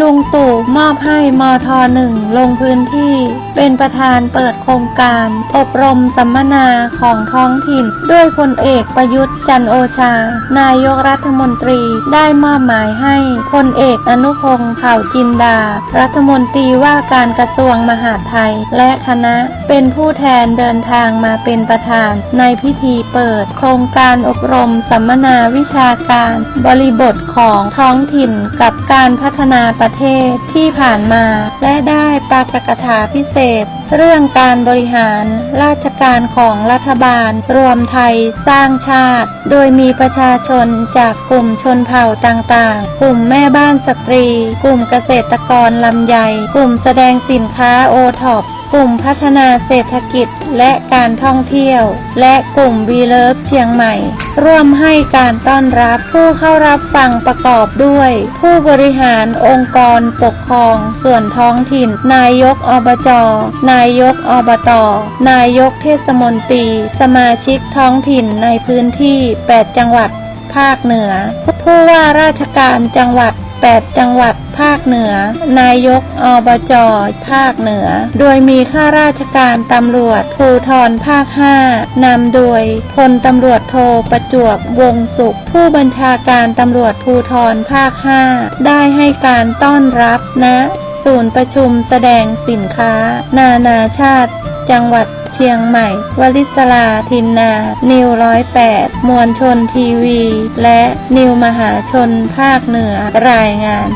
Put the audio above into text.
ลุงตู่มอบให้มทหนึ่งลงพื้นที่ เป็นประธานเปิดโครงการ อบรมสัมมนาของท้องถิ่น ด้วยพลเอกประยุทธ์จันโอชา นายกรัฐมนตรีได้มอบหมายให้พลเอกอนุพงศ์เผ่าจินดา รัฐมนตรีว่าการกระทรวงมหาดไทย และคณะเป็นผู้แทนเดินทางมาเป็นประธาน ในพิธีเปิดโครงการอบรมสัมมนาวิชาการ บริบทของท้องถิ่นกับการพัฒนาประเทศที่ผ่านมา และได้ปาฐกถาพิเศษ เรื่องการบริหารราชการของรัฐบาล รวมไทยสร้างชาติ โดยมีประชาชนจากกลุ่มชนเผ่าต่างๆ กลุ่มแม่บ้านสตรี กลุ่มเกษตรกรลำไย กลุ่มแสดงสินค้าโอท็อป กลุ่มพัฒนาเศรษฐกิจและการท่องเที่ยว และกลุ่มวีเลิฟเชียงใหม่ ร่วมให้การต้อนรับผู้เข้ารับฟังประกอบด้วย ผู้บริหารองค์กรปกครอง ส่วนท้องถิ่น นายกอบจ นายกอบต นายกเทศมนตรี สมาชิกท้องถิ่นในพื้นที่ 8 จังหวัด ภาคเหนือ ผู้ว่าราชการจังหวัด 8 จังหวัดภาคเหนือ นายกอบจภาคเหนือ โดยมีข้าราชการตำรวจภูทรภาค 5 นำโดยพลตำรวจโทประจวบวงสุข ผู้บัญชาการตำรวจภูทรภาค 5 ได้ให้การต้อนรับณศูนย์ประชุมแสดงสินค้า นานาชาติ จังหวัดเชียงใหม่ วลิศลาทินนา นิวร้อยแปดมวลชนทีวี และนิวมหาชนภาคเหนือรายงาน